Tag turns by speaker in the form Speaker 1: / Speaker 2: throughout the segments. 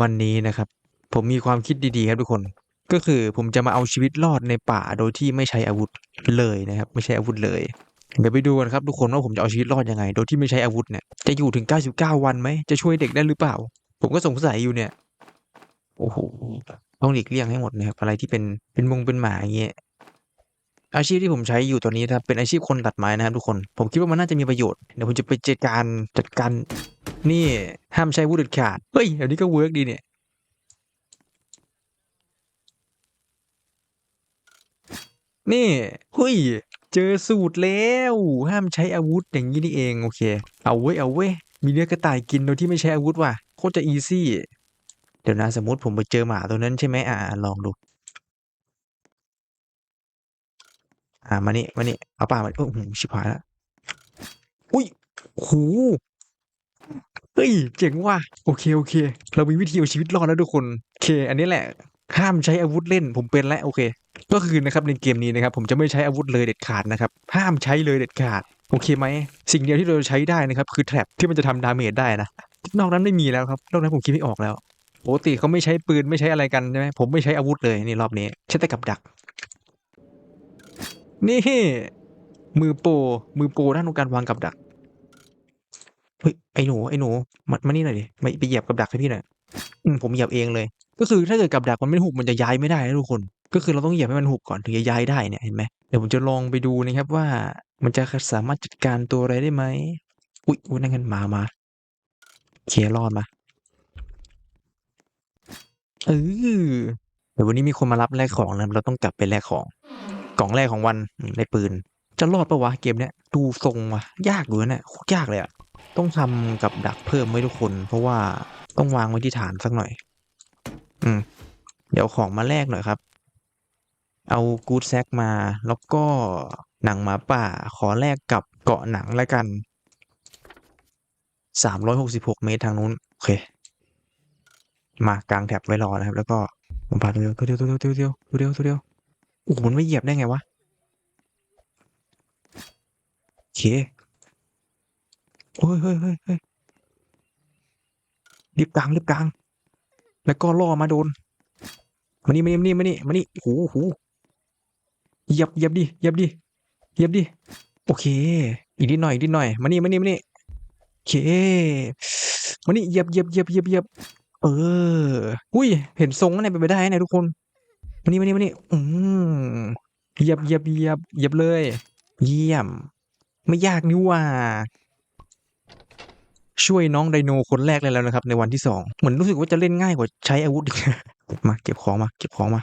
Speaker 1: วันนี้นะครับ ผมมีความคิดดีๆครับทุกคน ก็คือผมจะมาเอาชีวิตรอดในป่าโดยที่ไม่ใช้อาวุธเลยนะครับ ไม่ใช้อาวุธเลยเดี๋ยวไปดูกันครับทุกคนว่าผมจะเอาชีวิตรอดยังไง โดยที่ไม่ใช้อาวุธเนี่ยจะอยู่ถึง 99 วันไหมจะช่วยเด็กได้หรือเปล่า ผมก็สงสัยอยู่เนี่ยโอ้โหต้องหลีกเลี่ยงให้หมดนะครับอะไรที่เป็นเป็นมงเป็นหมาอย่างเงี้ยอาชีพที่ผมใช้อยู่ตอนนี้นะครับเป็นอาชีพคนตัดไม้นะครับทุกคน ผมคิดว่ามันน่าจะมีประโยชน์เดี๋ยวผมจะไปจัดการจัดการ นี่ห้ามใช้อาวุธเด็ดขาด เฮ้ยอันนี้ก็เวิร์กดีเนี่ย นี่เฮ้ย เจอสูตรแล้ว ห้ามใช้อาวุธอย่างนี้นี่เองโอเค เอาเว้ยเอาเว้ยมีเนื้อกระต่ายกินโดยที่ไม่ใช้อาวุธว่ะโคตรจะอีซี่เดี๋ยวนะสมมติผมไปเจอหมาตัวนั้นใช่ไหมอ่าลองดู อ่ามานี่มานี่เอาป่ามาโอ้โหชิบหายแล้วอุ้ยโห เฮ้ยเจ๋งว่ะโอเคโอเค เรามีวิธีเอาชีวิตรอดแล้วทุกคนโอเค อันนี้แหละ ห้ามใช้อาวุธเล่นผมเป็นแล้วโอเค ก็คือนะครับในเกมนี้นะครับ ผมจะไม่ใช้อาวุธเลยเด็ดขาดนะครับ ห้ามใช้เลยเด็ดขาดโอเคไหมสิ่งเดียวที่เราใช้ได้นะครับ คือแทร็บที่มันจะทำดาเมจได้นะนอกนั้นไม่มีแล้วครับนอกนั้นผมคิดไม่ออกแล้วปกติเขาไม่ใช้ปืนไม่ใช้อะไรกันใช่ไหมผมไม่ใช้อาวุธเลยนี่รอบนี้ใช้แต่กับดัก นี่ มือโปรมือโปรด้านของการวางกับดัก เฮ้ยไอ้หนูไอ้หนูมามานี่หน่อยดิมาไปเหยียบกับดักให้พี่หน่อยอืมผมเหยียบเองเลย ก็คือถ้าเกิดกับดักมันไม่หุบมันจะย้ายไม่ได้นะทุกคน ก็คือเราต้องเหยียบให้มันหุบก่อนถึงจะย้ายได้เนี่ยเห็นไหมเดี๋ยวผมจะลองไปดูนะครับว่า มันจะสามารถจัดการตัวอะไรได้ไหมอุ๊ยอุ๊ยนั่นกันมามาเคลียรอดมาเออเดี๋ยววันนี้มีคนมารับแลกของนะเราต้องกลับไปแลกของกล่องแรกของวันอืมได้ปืน จะรอดปะวะเกมเนี้ยดูทรงวะยากอยู่นะเนี่ยโคตรยากเลยอะ ต้องทำกับดักเพิ่มไว้ทุกคน เพราะว่าต้องวางไว้ที่ฐานสักหน่อย อืม เดี๋ยวของมาแลกหน่อยครับ เอากูดแซกมา แล้วก็หนังหมาป่า ขอแลกกับเกาะหนังแล้วกันสามร้อยหกสิบหกเมตรทางนู้น โอเค มากลางแถบไว้รอนะครับ แล้วก็มพาตัวเดียวตัวเดียวตัวเดียวตัวเดียวตัวเดียวตัวเดียวโอ้โหมันไม่เหยียบได้ไงวะโอเคโอ้ย เฮ้ยเฮ้ยเฮ้ยรีบกลางรีบกลาง แล้วก็ล่อมาโดน มานี่มานี่มานี่มานี่โอ้โหเหยียบเหยียบดิเหยียบดิเหยียบดิ โอเค อีกนิดหน่อยอีกนิดหน่อย มานี่มานี่มานี่โอเค มานี่เหยียบเหยียบเหยียบเหยียบเหยียบ เออ อุ้ย เห็นทรงอะไรเป็นไปได้นะทุกคน มานี่มานี่มานี่อืมเหยียบเหยียบเหยียบเหยียบเลย เยี่ยม ไม่ยากนี่ว่า ช่วยน้องไดโนคนแรกเลยแล้วนะครับ ในวันที่สองเหมือนรู้สึกว่าจะเล่นง่ายกว่าใช้อาวุธอีกมาเก็บของมา เก็บของมา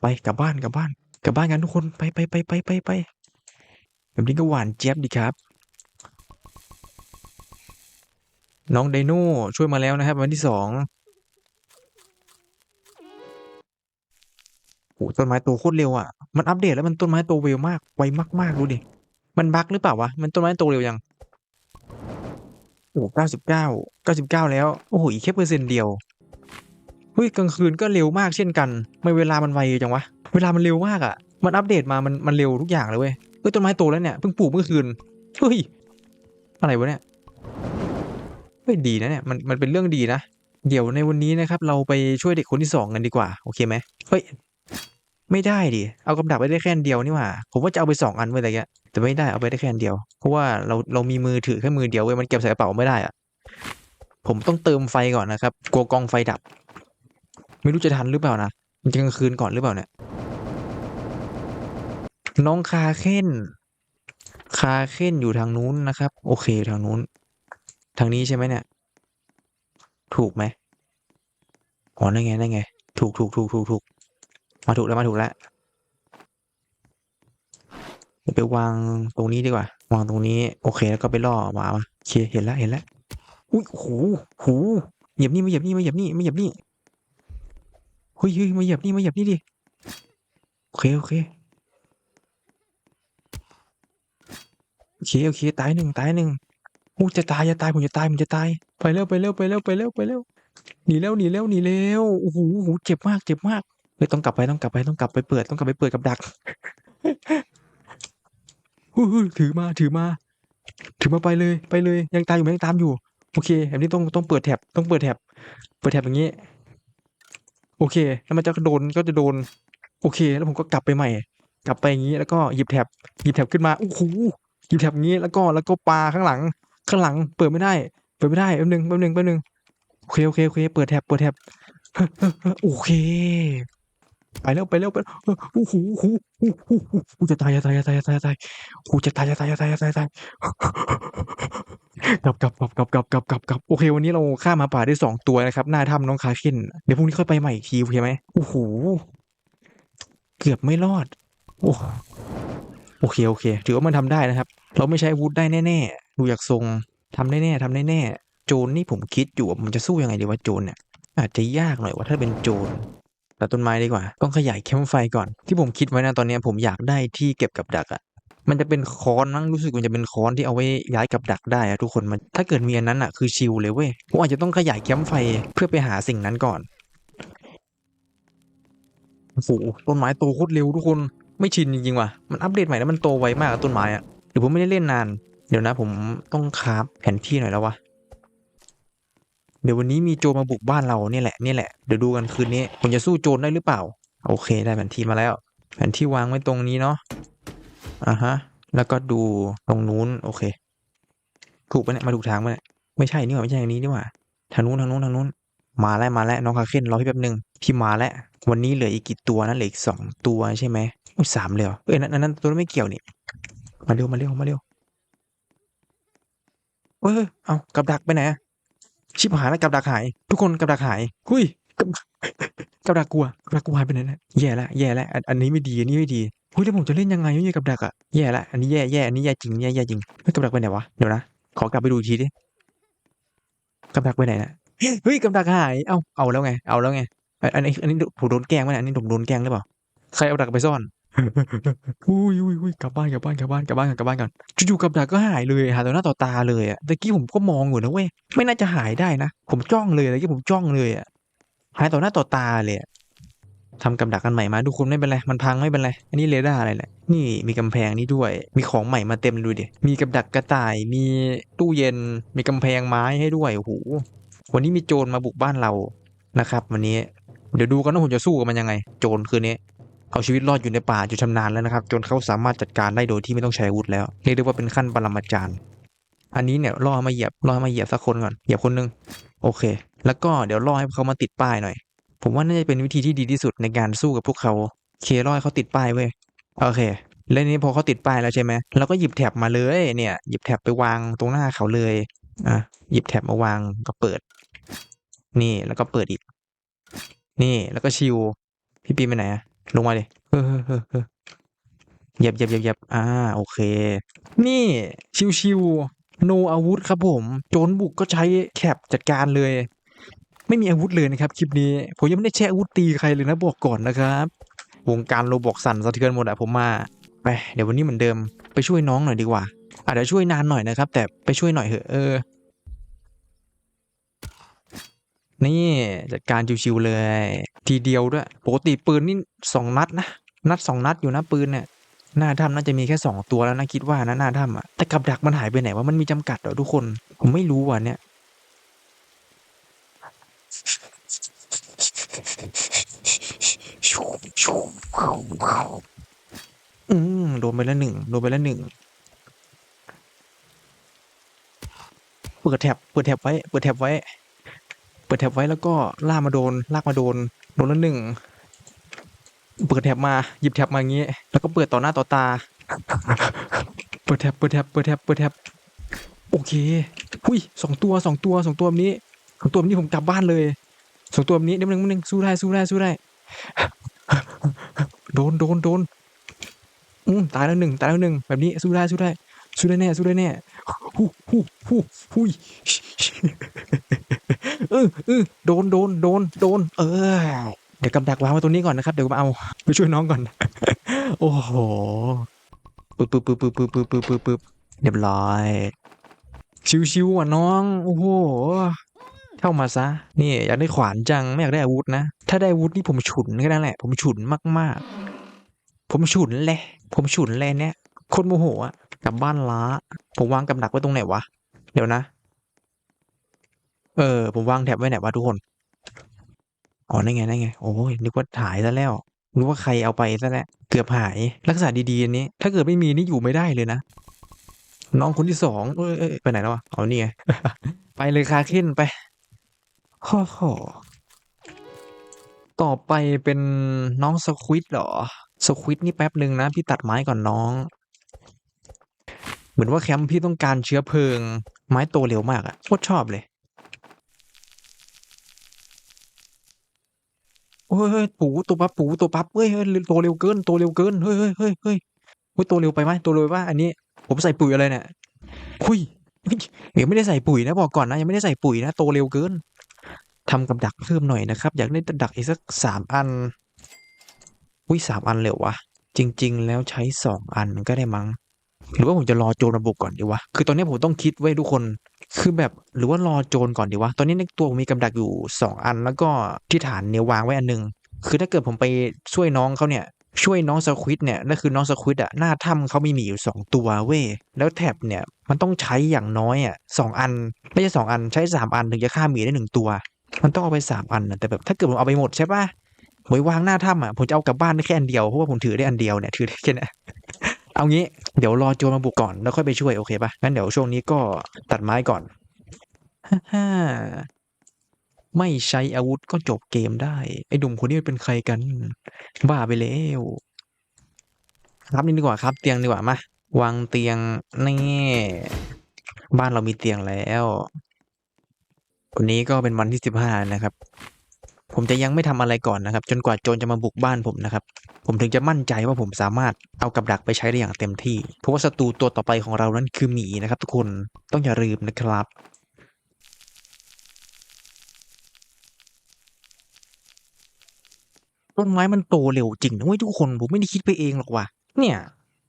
Speaker 1: ไปกลับบ้านกลับบ้านกลับบ้านกันทุกคนไปไปไปไปไปไปแบบนี้ก็หวานเจี๊ยบดีครับ น้องไดโนช่วยมาแล้วนะครับ วันที่สองโอ้ต้นไม้โตโคตรเร็วอะ มันอัปเดตแล้วมันต้นไม้โตเร็วมาก ไวมากๆดูดิ มันบักหรือเปล่าวะ มันต้นไม้โตเร็วยัง โอ้เก้าสิบเก้าเก้าสิบเก้าแล้ว โอ้โห อีกแค่เปอร์เซ็นต์เดียว เฮ้ย กลางคืนก็เร็วมากเช่นกัน ไม่เวลามันไวจังวะ เวลามันเร็วมากอะ่ะ มันอัปเดตมา มันมันเร็วทุกอย่างเลยเว้ยเฮ้ย ต้นไม้โตแล้วเนี่ย เพิ่งปลูกเมื่อคืน เฮ้ย อะไรวะเนี่ย เฮ้ย ดีนะเนี่ย มัน มันเป็นเรื่องดีนะ เดี๋ยวในวันนี้นะครับ เราไปช่วยเด็กคนที่สองกันดีกว่า โอเคไหมเฮ้ย ไม่ได้ดิ เอากำดักไปได้แค่เดียวนี่หว่า ผมว่าจะเอาไปสองอันไว้แต่แก แต่ไม่ได้เอาไปได้แค่อันเดียว เพราะว่าเราเรามีมือถือแค่มือเดียวเว้ยมันเก็บใส่กระเป๋าไม่ได้อะผมต้องเติมไฟก่อนนะครับ กลัวกองไฟดับ ไม่รู้จะทันหรือเปล่านะมันจะกลางคืนก่อนหรือเปล่าเนี่ย น้องคาเค้นคาเค้นอยู่ทางนู้นนะครับ โอเคทางนู้น ทางนี้ใช่ไหมเนี่ย ถูกไหมอ๋อนั่นไงนั่นไง ถูกถูกถูกถูกถูกมาถูกแล้วมาถูกแล้ว ไปวางตรงนี้ดีกว่า วางตรงนี้ โอเคแล้วก็ไปล่อหมามาโอเคเห็นแล้วเห็นแล้วอุ้ยหูหูเหยียบนี่มาเหยียบนี่มาเหยียบนี่มาเหยียบนี่เฮ้ยเฮ้ยมาเหยียบนี่มาเหยียบนี่ดิโอเคโอเคโอเคโอเคตายหนึ่งตายหนึ่งอู้จะตายจะตายผมจะตายผมจะตายไปเร็วไปเร็วไปเร็วไปเร็วไปเร็วหนีเร็วหนีเร็วหนีเร็วโอ้โหโอ้โหเจ็บมากเจ็บมากเฮ้ยต้องกลับไปต้องกลับไปต้องกลับไปเปิดต้องกลับไปเปิดกับดัก ฮู้ถือมาถือมา ถือมาไปเลยไปเลย ยังตามอยู่ไหมยังตามอยู่ โอเคแบบนี้ต้องต้องเปิดแท็บต้องเปิดแท็บเปิดแท็บอย่างนี้ โอเค แล้วมันจะโดนก็จะโดน โอเค แล้วผมก็กลับไปใหม่ กลับไปอย่างนี้แล้วก็หยิบแท็บหยิบแท็บขึ้นมาโอ้โหหยิบแท็บงนี้แล้วก็แล้วก็ปาข้างหลัง ข้างหลัง เปิดไม่ได้ เปิดไม่ได้แป๊บนึงแป๊บนึงแป๊บนึงโอเคโอเคโอเค เปิดแท็บเปิดแท็บโอเค ไปแล้วไปแล้วไปแล้วโอ้โหโอ้โหโอ้โหโอ้โหจะตายจะตายจะตายจะตายจะตายโอ้จะตายจะตายจะตายจะตายจะตายกลับกลับกลับกลับกลับกลับกลับกลับโอเค วันนี้เราฆ่าหมาป่าได้สองตัวนะครับ หน้าถ้ำน้องคาเคนเดี๋ยวพรุ่งนี้ค่อยไปใหม่อีกทีโอเคไหมโอ้โหเกือบไม่รอด โอ้โอเคโอเค ถือว่ามันทำได้นะครับ เราไม่ใช้อาวุธได้แน่ๆดูอยากทรงทำได้แน่ทำได้แน่โจรนี่ผมคิดอยู่ว่ามันจะสู้ยังไงดีว่าโจรเนี่ยอาจจะยากหน่อยว่าถ้าเป็นโจร ตัดต้นไม้ดีกว่า ต้องขยายแคมป์ไฟก่อน ที่ผมคิดไว้นะตอนนี้ผมอยากได้ที่เก็บกับดักอะมันจะเป็นค้อนมั้งรู้สึกมันจะเป็นค้อนที่เอาไว้ย้ายกับดักได้อะทุกคนมันถ้าเกิดมีอันนั้นอะคือชิลเลยเว้ยผมอาจจะต้องขยายแคมป์ไฟเพื่อไปหาสิ่งนั้นก่อนโอ้โหต้นไม้โตโคตรเร็วทุกคนไม่ชินจริงๆว่ะมันอัปเดตใหม่แล้วมันโตไวมากต้นไม้อะหรือผมไม่ได้เล่นนาน เดี๋ยวนะผมต้องคราฟแผนที่หน่อยแล้ววะ เดี๋ยววันนี้มีโจรมาบุกบ้านเราเนี่ยแหละเนี่ยแหละเดี๋ยวดูกันคืนนี้ผมจะสู้โจรได้หรือเปล่า โอเคได้แผนที่มาแล้ว แผนที่วางไว้ตรงนี้เนาะอ่าฮะ แล้วก็ดูตรงนู้นโอเค ถูกปะเนี่ยมาถูกทางปะเนี่ยไม่ใช่นี่หว่าไม่ใช่ทางนี้นี่หว่าทางนู้นทางนู้นทางนู้นมาแล้วมาแล้วน้องคาเคนรอพี่แป๊บนึงพี่มาแล้ววันนี้เหลืออีกกี่ตัวนะเหลืออีกสองตัวใช่ไหมอุ้ยสามเลยเหรอเอ้ยนั่นนั่นตัวนั้นไม่เกี่ยวนี่มาเร็วมาเร็วมาเร็วเออเอากับดักไปไหนอะ ชิบหายแล้วกับดักหาย ทุกคนกับดักหายหุยกับกับดักกลัวกับดักกลัวหายไปไหนนี่แย่ละแย่ละอันอันนี้ไม่ดีอันนี้ไม่ดีเฮ้ยแล้วผมจะเล่นยังไงไม่มีกับดักอะแย่ละอันนี้แย่แย่อันนี้แย่จริงแย่แย่จริงเฮ้ยกับดักไปไหนวะเดี๋ยวนะขอกลับไปดูทีดิกับดักไปไหนนะเฮ้ยกับดักหายเอาเอาแล้วไง เอาแล้วไงอันอันนี้อันนี้ผมโดนแกล้งไหมอันนี้ผมโดนแกล้งหรือเปล่าใครเอาดักไปซ่อน อุ้ยอุ้ยอุ้ยกลับบ้านกลับบ้านกลับบ้านกลับบ้านกลับบ้านก่อนจู่ๆกับดักก็หายเลยหายต่อหน้าต่อตาเลยอะตะกี้ผมก็มองอยู่นะเว้ยไม่น่าจะหายได้นะผมจ้องเลยตะกี้ผมจ้องเลยอะหายต่อหน้าต่อตาเลยทำกับดักกันใหม่มาทุกคนไม่เป็นไรมันพังไม่เป็นไรอันนี้เรดาร์อะไรแหละนี่มีกำแพงนี่ด้วย มีของใหม่มาเต็มเลยดูดิมีกับดักกระต่าย มีตู้เย็น มีกำแพงไม้ให้ด้วยโอ้โหวันนี้มีโจรมาบุกบ้านเรานะครับ วันนี้ เดี๋ยวดูกันว่าผมจะสู้กับมันยังไง โจรคืนนี้ เอาชีวิตรอดอยู่ในป่าจนชำนาญแล้วนะครับ จนเขาสามารถจัดการได้โดยที่ไม่ต้องใช้อาวุธแล้วเรียกได้ว่าเป็นขั้นปรมาจารย์ อันนี้เนี่ยล่อให้มาเหยียบล่อให้มาเหยียบสักคนก่อนเหยียบคนหนึงโอเค แล้วก็เดี๋ยวล่อให้เขามาติดป้ายหน่อย ผมว่าน่าจะเป็นวิธีที่ดีที่สุดในการสู้กับพวกเขาเคล่อให้เขาติดป้ายเว้ยโอเคแล้วนี้พอเขาติดป้ายแล้วใช่ไหมเราก็หยิบแท็บมาเลยเนี่ยหยิบแท็บไปวางตรงหน้าเขาเลยอะหยิบแท็บมาวางก็เปิด นี่แล้วก็เปิดอีก นี่แล้วก็ชิวพี่ปีไปไหนอะ ลงมาเลยเออเออเออเหยียบเหยียบเหยียบเหยียบอ่า โอเค นี่ ชิวชิวโนอาวุธครับผม โจรบุกก็ใช้แคปจัดการเลย ไม่มีอาวุธเลยนะครับ คลิปนี้ ผมยังไม่ได้แช่อาวุธตีใครเลยนะบอกก่อนนะครับ วงการโรบอกสั่นสะเทือนหมดอะผมมาไปเดี๋ยววันนี้เหมือนเดิมไปช่วยน้องหน่อยดีกว่าอาจจะช่วยนานหน่อยนะครับ แต่ไปช่วยหน่อยเถอะเออ นี่จัดการชิวๆเลย ทีเดียวด้วยปกติปืนนี่สองนัดนะนัดสองนัดอยู่นะปืนเนี่ยหน้าถ้ำน่าจะมีแค่สองตัวแล้วนะคิดว่านะหน้าถ้ำอะแต่กับดักมันหายไปไหนว่ามันมีจำกัดเหรอทุกคน ผมไม่รู้ว่ะเนี่ยอืมโดนไปแล้วหนึ่งโดนไปแล้วหนึ่งเปิดแท็บเปิดแท็บไว้เปิดแท็บไว้ ปิดแท็บไว้แล้วก็ล่ากมาโดน ลากมาโดนโดนแล้วหนึ่งเปิดแท็บมาหยิบแท็บมาอย่างงี้ แล้วก็เปิดต่อหน้าต่อตา เปิดแท็บเปิดแท็บเปิดแท็บเปิดแท็บโอเคหุยสองตัวสองตัวสองตัวแบบนี้สองตัวแบบนี้ผมกลับบ้านเลยสองตัวแบบนี้เดี๋ยวนึงนึงสู้ได้สู้ได้สู้ได้ โดนโดนโดนอืมตายแล้วหนึ่งตายแล้วหนึ่งแบบนี้สู้ได้สู้ได้สู้ได้แน่สู้ได้แน่ฮู้ฮู้ฮู้ฮู้ยเออเออโดนโดนโดนโดน เออ เดี๋ยวกำดักวางไว้ตรงนี้ก่อนนะครับ เดี๋ยวมาเอาไปช่วยน้องก่อน โอ้โหปึ๊บปึ๊บปึ๊บปึ๊บปึ๊บปึ๊บปึ๊บปึ๊บปึ๊บเรียบร้อย ชิวๆอะน้อง โอ้โหเข้ามาซะ นี่อยากได้ขวานจัง ไม่อยากได้อาวุธนะ ถ้าได้อาวุธนี่ผมฉุนแค่นั้นแหละ ผมฉุนมากๆ ผมฉุนเลยผมฉุนเลยเนี่ย คนโมโหอะ กลับบ้านล้า ผมวางกับดักไว้ตรงไหนวะ เดี๋ยวนะ เออ ผมวางแท็บไว้ไหนวะทุกคน อ๋อนั่นไงนั่นไง โอ้ยนึกว่าหายซะแล้วนึกว่าใครเอาไปซะแล้ว เกือบหาย รักษาดีๆอันนี้ ถ้าเกิดไม่มีนี่อยู่ไม่ได้เลยนะ น้องคนที่สองเอ้ยเอ้ยไปไหนแล้ววะ เอานี่ไง ไปเลยคาเคนไปโอ้โหต่อไปเป็นน้องสควิตเหรอ สควิตนี่แป๊บหนึ่งนะ พี่ตัดไม้ก่อนน้อง เหมือนว่าแคมป์พี่ต้องการเชื้อเพลิง ไม้โตเร็วมากอะโคตรชอบเลย เฮ้ยเฮ้ยปูตัวปั๊บปูตัวปั๊บเฮ้ยเฮ้ยโตเร็วเกินโตเร็วเกินเฮ้ยเฮ้ยเฮ้ยเฮ้ยเฮ้ยโตเร็วไปไหมโตเร็วไปว่าอันนี้ ผมใส่ปุ๋ยอะไรเนี่ยคุยยังไม่ได้ใส่ปุ๋ยนะบอกก่อนนะยังไม่ได้ใส่ปุ๋ยนะโตเร็วเกินทำกับดักเพิ่มหน่อยนะครับ อยากได้ดักอีกสักสามอันอุ้ยสามอันเร็ววะจริง ๆ แล้วใช้สองอันก็ได้มั้งหรือว่าผมจะรอโจรมาบุกก่อนดีวะคือตอนนี้ผมต้องคิดไว้ทุกคน คือแบบหรือว่ารอโจรก่อนดีวะ ตอนนี้ในตัวผมมีกำดักอยู่สองอัน แล้วก็ที่ฐานเนี่ยวางไว้อันหนึง คือถ้าเกิดผมไปช่วยน้องเขาเนี่ย ช่วยน้องสควิตเนี่ยนั่นคือน้องสควิตอะหน้าถ้ำเขามีหมีอยู่สองตัวเว้ย แล้วแท็บเนี่ยมันต้องใช้อย่างน้อยอะสองอัน ไม่ใช่สองอันใช้สามอันถึงจะฆ่าหมีได้หนึ่งตัว มันต้องเอาไปสามอันนะแต่แบบถ้าเกิดผมเอาไปหมดใช่ปะไว้วางหน้าถ้ำอะผมจะเอากลับบ้านได้แค่อันเดียวเพราะว่าผมถือได้อันเดียวเนี่ยถือได้แค่นี้ เอางี้เดี๋ยวรอโจรมาบุกก่อนแล้วค่อยไปช่วยโอเคปะงั้นเดี๋ยวช่วงนี้ก็ตัดไม้ก่อนฮ่าไม่ใช้อาวุธก็จบเกมได้ ไอ้หนุ่มคนนี้เป็นใครกันบ้าไปแล้วครับนี่ดีกว่าครับ เตียงดีกว่ามาวางเตียงนี่บ้านเรามีเตียงแล้ววันนี้ก็เป็นวันที่สิบห้านะครับ ผมจะยังไม่ทำอะไรก่อนนะครับ จนกว่าโจรจะมาบุกบ้านผมนะครับ ผมถึงจะมั่นใจว่าผมสามารถเอากับดักไปใช้ได้อย่างเต็มที่ เพราะว่าศัตรูตัวต่อไปของเรานั้นคือหมีนะครับ ทุกคนต้องอย่าลืมนะครับต้นไม้มันโตเร็วจริงนะเว้ยทุกคนผมไม่ได้คิดไปเองหรอกว่ะเนี่ย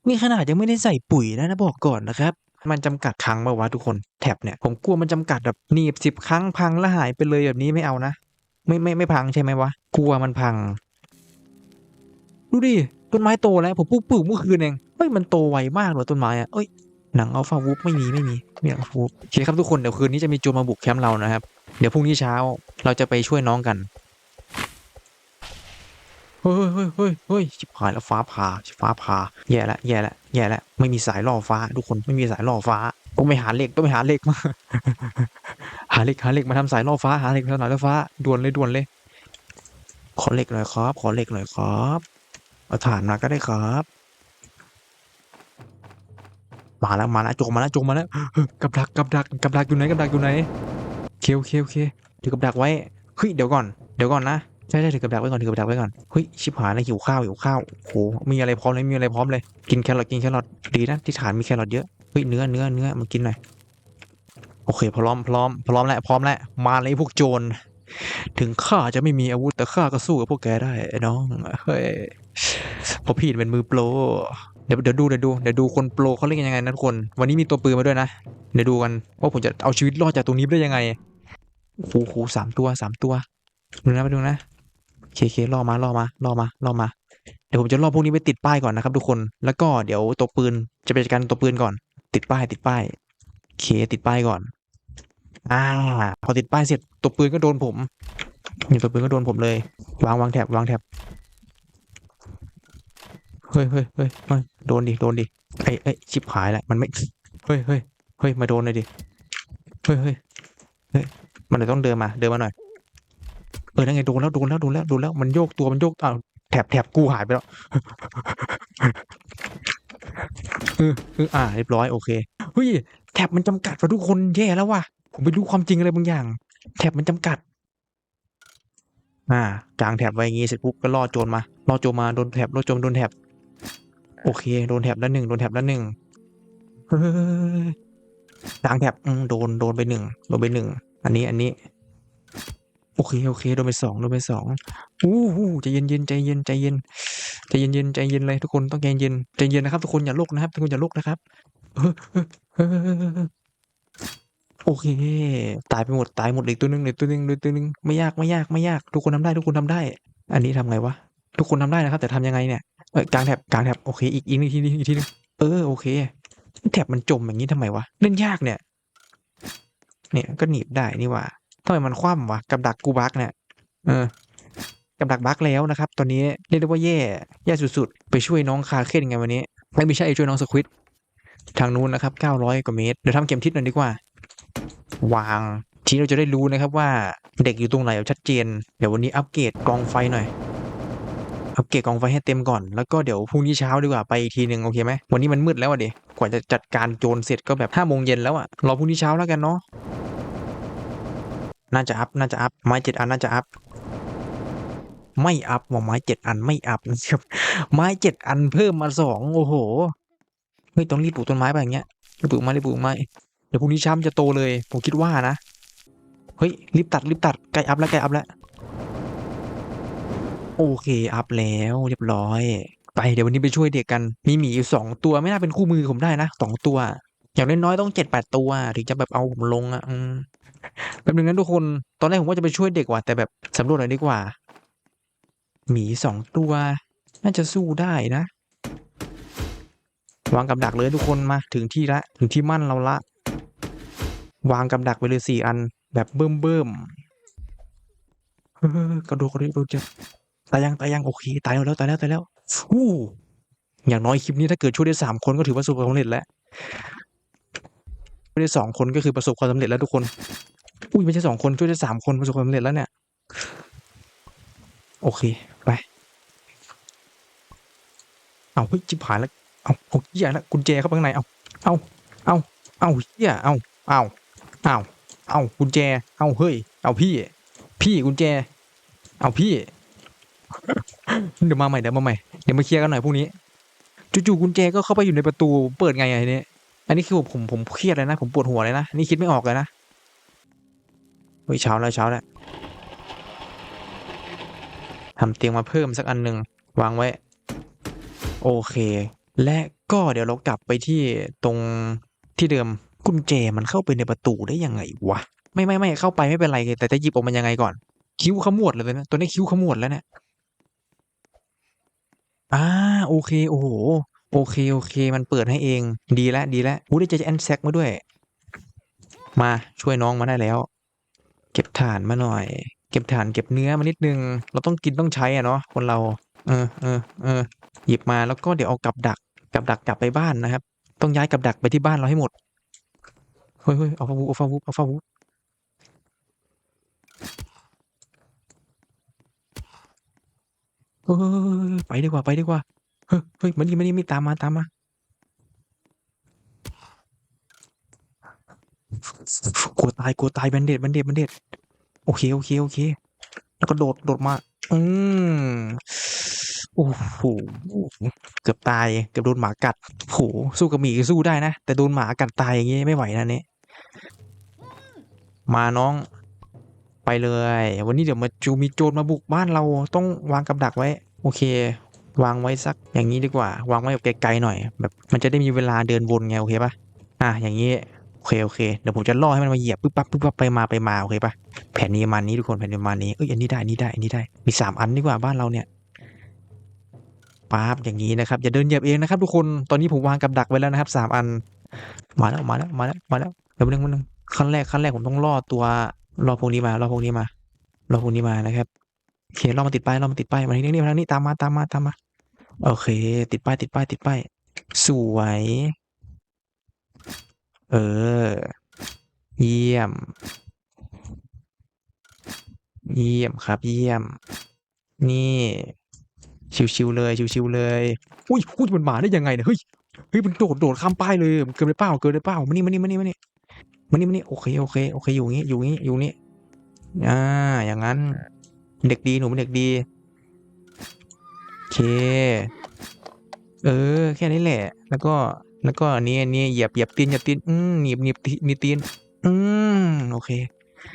Speaker 1: นี่ขนาดยังไม่ได้ใส่ปุ๋ยนะนะบอกก่อนนะครับ มันจำกัดครั้งมาวะทุกคนแท็บเนี่ยผมกลัวมันจำกัดแบบหนีบสิบครั้งพังแล้วหายไปเลยแบบนี้ไม่เอานะ ไม่ไม่ไม่พังใช่ไหมวะกลัวมันพัง ดูดิต้นไม้โตแล้วผมปลูกปลูกเมื่อคืนเองเฮ้ยมันโตไวมากเลยต้นไม้อะเอ้ยหนังอัลฟาวูฟไม่มีไม่มีไม่มีอัลฟาวูฟโอเคครับทุกคนเดี๋ยวคืนนี้จะมีโจมาบุกแคมป์เรานะครับ เดี๋ยวพรุ่งนี้เช้าเราจะไปช่วยน้องกันเฮ้ยเฮ้ยเฮ้ยเฮ้ยชิบหายแล้วฟ้าผ่าฟ้าผ่าแย่ละแย่ละแย่ละไม่มีสายล่อฟ้าทุกคนไม่มีสายล่อฟ้า ต้องไปหาเหล็กต้องไปหาเหล็กมาหาเหล็กหาเหล็กมาทำสายล่อฟ้าหาเหล็กมาทำสายล่อฟ้าด่วนเลยด่วนเลย ขอเหล็กหน่อยครับ ขอเหล็กหน่อยครับเอาถ่านมาก็ได้ครับมาแล้วมาแล้วจงมาแล้วจงมาแล้วกับดักกับดักกับดักอยู่ไหนกับดักอยู่ไหนโอเคโอเคโอเคถือกับดักไว้เฮ้ยเดี๋ยวก่อนเดี๋ยวก่อนนะใช่ใช่ถือกับดักไว้ก่อนถือกับดักไว้ก่อนเฮ้ยชิบหายแล้วหิวข้าวหิวข้าวโอ้โหมีอะไรพร้อมเลยมีอะไรพร้อมเลย กินแครอทกินแครอทดีนะที่ฐานมีแครอทเยอะ ฮ้ยเนื้อเนื้อเนื้อมากินหน่อยโอเค พร้อมพร้อมพร้อมแล้วพร้อมแล้วมาเลยพวกโจร ถึงข้าจะไม่มีอาวุธแต่ข้าก็สู้กับพวกแกได้น้องเฮ้ยพราะพี่เป็นมือโปรเดี๋ยวเดี๋ยวดูเดี๋ยวดูเดี๋ยวดูคนโปรเขาเล่นยังไงนะทุกคน วันนี้มีตัวปืนมาด้วยนะ เดี๋ยวดูกันว่าผมจะเอาชีวิตรอดจากตรงนี้ได้ยังไงโอ้โหสามตัวสามตัวดูนะไปดูนะเคเคล่อมาล่อมาล่อมาล่อมา เดี๋ยวผมจะล่อพวกนี้ไปติดป้ายก่อนนะครับทุกคน แล้วก็เดี๋ยวตัวปืนจะไปจัดการตัวปืนก่อน ติดป้ายติดป้ายเคติดป้ายก่อน อ่า พอติดป้ายเสร็จตัวปืนก็โดนผมนี่ตัวปืนก็โดนผมเลยวางวางแถบวางแถบเฮ้ยเฮ้ยเฮ้ยเฮ้ยโดนดิโดนดิเอ้ยเอ้ชิบหายแหล้วมันไม่เฮ้ยเฮ้ยเฮ้ยมาโดนเลยดิเฮ้ยเฮ้ยเฮ้ยมันเลยต้องเดินมาเดินมาหน่อยเออนั่นไงโดนแล้วโดนแล้วโดนแล้วโดนแล้วมันโยกตัวมันโยกอ้าวแถบแถบกูหายไปแล้ว เออเอออ่าเรียบร้อยโอเคเฮ้ยแถบมันจำกัดว่ะทุกคนแย่แล้วว่ะผมไปรู้ความจริงอะไรบางอย่างแถบมันจำกัด อ่ากางแถบไว้อย่างงี้เสร็จปุ๊บก็ล่อโจรมาล่อโจรมาโดนแถบล่อโจรโดนแถบโอเคโดนแถบแล้วหนึ่งโดนแถบแล้วหนึ่งเฮ้ยกลางแถบโดนโดนไปหนึ่งโดนไปหนึ่งอันนี้อันนี้ โอเคโอเคโดนไปสองโดนไปสองอู้หูใจเย็นเย็นใจเย็นใจเย็นใจเย็นเย็นใจเย็นเลยทุกคนต้องใจเย็นใจเย็นนะครับ ทุกคนอย่าโลกนะครับ ทุกคนอย่าโลกนะครับโอเค ตายไปหมดตายหมดเลยตัวหนึงเลยตัวหนึงเลยตัวหนึงไม่ยากไม่ยากไม่ยาก ทุกคนทำได้ ทุกคนทำได้ อันนี้ทำไงวะทุกคนทำได้นะครับ แต่ทำยังไงเนี่ยเอ้ยกลางแถบกลางแถบโอเค อีกอีกทีนึงอีกทีนึงเออโอเคแถบมันจมอย่างนี้ทำไมวะเล่นยากเนี่ย เนี่ยก็หนีบได้นี่ว่า ทำไมมันคว่ำวะกับดักกูบักเนี่ยเออกับดักบักแล้วนะครับ ตอนนี้เรียกได้ว่าแย่แย่สุดๆ ไปช่วยน้องคาเคนไงวันนี้ไม่ไม่ใช่ช่วยน้องสควิตทางนู้นนะครับ 900 กว่าเมตร เดี๋ยวทำเข็มทิศหน่อยดีกว่า วาง ทีเราจะได้รู้นะครับว่าเด็กอยู่ตรงไหนเอาชัดเจน เดี๋ยววันนี้อัปเกรดกองไฟหน่อย อัปเกรดกองไฟให้เต็มก่อน แล้วก็เดี๋ยวพรุ่งนี้เช้าดีกว่าไปอีกทีหนึ่งโอเคไหม วันนี้มันมืดแล้วอะเด็กว่าจะจัดการโจรเสร็จก็แบบห้าโมงเย็นแล้วอะ รอพรุ่งนี้เช้าแล้วกันเนาะ น่าจะอัพน่าจะอัพไม้เจ็ดอันน่าจะอัพไม่อัพว่าไม้เจ็ดอันไม่อัพนะครับไม้เจ็ดอันเพิ่มมาสองโอ้โหเฮ้ยต้องรีบปลูกต้นไม้ไปอย่างเงี้ยรีบปลูกไม้รีบปลูกไม้เดี๋ยวพรุ่งนี้ช้ามันจะโตเลย ผมคิดว่านะเฮ้ยรีบตัดรีบตัดใกล้อัพแล้วใกล้อัพแล้วโอเคอัพแล้วเรียบร้อย ไปเดี๋ยววันนี้ไปช่วยเด็กกันมีหมีอยู่สองตัวไม่น่าเป็นคู่มือผมได้นะสองตัว อย่างน้อยๆต้องเจ็ดแปดตัวถึงจะแบบเอาผมลงอะแป๊บนึงนะทุกคนตอนแรกผมว่าจะไปช่วยเด็กว่ะแต่แบบสำรวจหน่อยดีกว่า หมีสองตัว น่าจะสู้ได้นะ วางกับดักเลยทุกคนมาถึงที่ละ ถึงที่มั่นเราละ วางกับดักไปเลยสี่อัน แบบเบิ่มเบิ่มๆกระโดดกระโดดกระโดดจะตายยังตายยังโอเคตายแล้วตายแล้วตายแล้วฟู้อย่างน้อยคลิปนี้ถ้าเกิดช่วยได้สามคนก็ถือว่าสบความสำเร็จแล้ว วยได้สองคนก็คือประสบความสำเร็จแล้วทุกคน อุ้ยไม่ใช่สองคนช่วยได้สามคนประสบความสำเร็จแล้วเนี่ย โอเคไป เอาเฮ้ยจิบหายแล้ว เอาเอาเหี้ยแล้วกุญแจเข้าไปข้างใน เอาเอาเอาเอาเหี้ยเอาเอาเอาเอากุญแจ เอาเฮ้ย เอาพี่ พี่กุญแจ เอาพี่ เดี๋ยวมาใหม่เดี๋ยวมาใหม่เดี๋ยวมาเคลียร์กันหน่อยพรุ่งนี้จู่ๆกุญแจก็เข้าไปอยู่ในประตูเปิดไงไอะทีนี้ อันนี้คือผมผมผมเครียดเลยนะ ผมปวดหัวเลยนะ นี่คิดไม่ออกเลยนะเฮ้ยเช้าแล้วเช้าแล้วทำเตียงมาเพิ่มสักอันหนึ่งวางไว้ โอเค และก็เดี๋ยวเรากลับไปที่ตรงที่เดิมกุญแจมันเข้าไปในประตูได้ยังไงวะไม่ไม่ไม่เข้าไปไม่เป็นไรแต่จะหยิบออกมายังไงก่อน คิ้วขมวดเลยนะตัวนี้คิ้วขมวดแล้วเนี่ยอ่าโอเคโอ้โห โอเค โอเค มันเปิดให้เอง ดีแล้วดีแล้วอู้ได้เจอแอนแซกมาด้วย มาช่วยน้องมาได้แล้ว เก็บถ่านมาหน่อย เก็บถ่านเก็บเนื้อมานิดนึง เราต้องกินต้องใช้อะเนาะคนเรา เออเออเออหยิบมาแล้วก็เดี๋ยวเอากับดักกับดักกลับไปบ้านนะครับ ต้องย้ายกับดักไปที่บ้านเราให้หมดเฮ้ยเฮ้ยเอาฟาวุเอาฟาวุเอาฟาวุเฮ้ยไปดีกว่าไปดีกว่า เฮ้ยมานี่มานี่ไม่ตามมาตามมากลัวตายกลัวตายแบนเดดแบนเดดแบนเดดโอเคโอเคโอเค แล้วก็โดดโดดมา อืมโอ้โหเกือบตายเกือบโดนหมากัดโหสู้กับหมีก็สู้ได้นะ แต่โดนหมากัดตายอย่างงี้ไม่ไหวนะเนี่ยมาน้องไปเลย วันนี้เดี๋ยวมาจูมีโจรมาบุกบ้านเราต้องวางกับดักไว้ โอเค วางไว้สักอย่างนี้ดีกว่า วางไว้แบบไกลๆหน่อยแบบมันจะได้มีเวลาเดินวนไงโอเคปะอะอย่างนี้โอเคโอเคเดี๋ยวผมจะล่อให้มันมาเหยียบปึ๊บปั๊บปึ๊บปั๊บไปมาไปมาโอเคปะแผนนี้ประมาณนี้ทุกคนแผนประมาณนี้เอ้ยอันนี้ได้อันนี้ได้อันนี้ได้มีสามอันดีกว่าบ้านเราเนี่ยปั๊บอย่างนี้นะครับอย่าเดินเหยียบเองนะครับทุกคนตอนนี้ผมวางกับดักไว้แล้วนะครับสามอันมาแล้วมาแล้วมาแล้วมาแล้วเดี๋ยวนึงนึงขั้นแรกขั้นแรกผมต้องล่อตัวล่อพวกนี้มาล่อพวกนี้มาล่อพวกนี้มานะครับโอเคล่อมาติดป้ายล่อมาติดป้ายมาทางนี้มาทางนี้ตามมาตามมาตามมา โอเค ติดป้ายติดป้ายติดป้ายสวย เออ เยี่ยม เยี่ยมครับ เยี่ยม นี่ ชิวๆเลยชิวๆเลย อุ้ยอุ้ยมันมาได้ยังไงเนี่ยเฮ้ยเฮ้ยมันโดดโดดข้ามป้ายเลยเกินไปเปล่าเกินไปเปล่ามานี่มานี่มานี่มานี่มานี่มานี่โอเคโอเคโอเคอยู่งี้อยู่งี้อยู่นี่อ่าอย่างนั้น เด็กดีหนูเป็นเด็กดี เค เออ แค่นี้แหละ แล้วก็ แล้วก็อันนี้อันนี้เหยียบเหยียบตีนเหยียบตีน อืมหนีบหนีบตีหนีบตีน อืม โอเค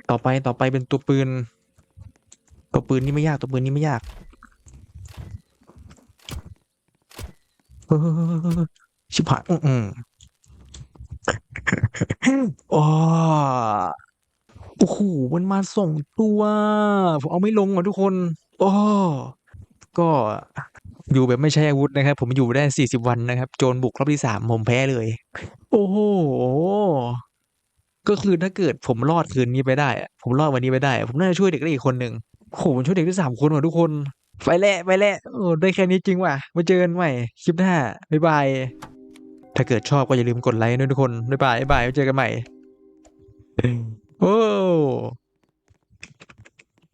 Speaker 1: ต่อไป ต่อไปเป็นตัวปืน ตัวปืนนี่ไม่ยาก ตัวปืนนี่ไม่ยากชิบหายอืมอ๋อโอ้โห มันมาส่งตัว ผมเอาไม่ลงอะทุกคน โอ้ ก็อยู่แบบไม่ใช้อาวุธนะครับ ผมอยู่ได้สี่สิบวันนะครับ โจรบุกรอบที่สามผมแพ้เลย โอ้โหก็คือถ้าเกิดผมรอดคืนนี้ไปได้อะผมรอดวันนี้ไปได้อะผมน่าจะช่วยเด็กได้อีกคนหนึ่งโอ้โหผมช่วยเด็กได้สามคนว่ะทุกคน ไปแล้วไปแล้วโอ้ได้แค่นี้จริงว่ะมาเจอกันใหม่คลิปหน้าบ๊ายบายถ้าเกิดชอบก็อย่าลืมกดไลค์ด้วยทุกคนบ๊ายบายบ๊ายบายไว้เจอกันใหม่ โอ้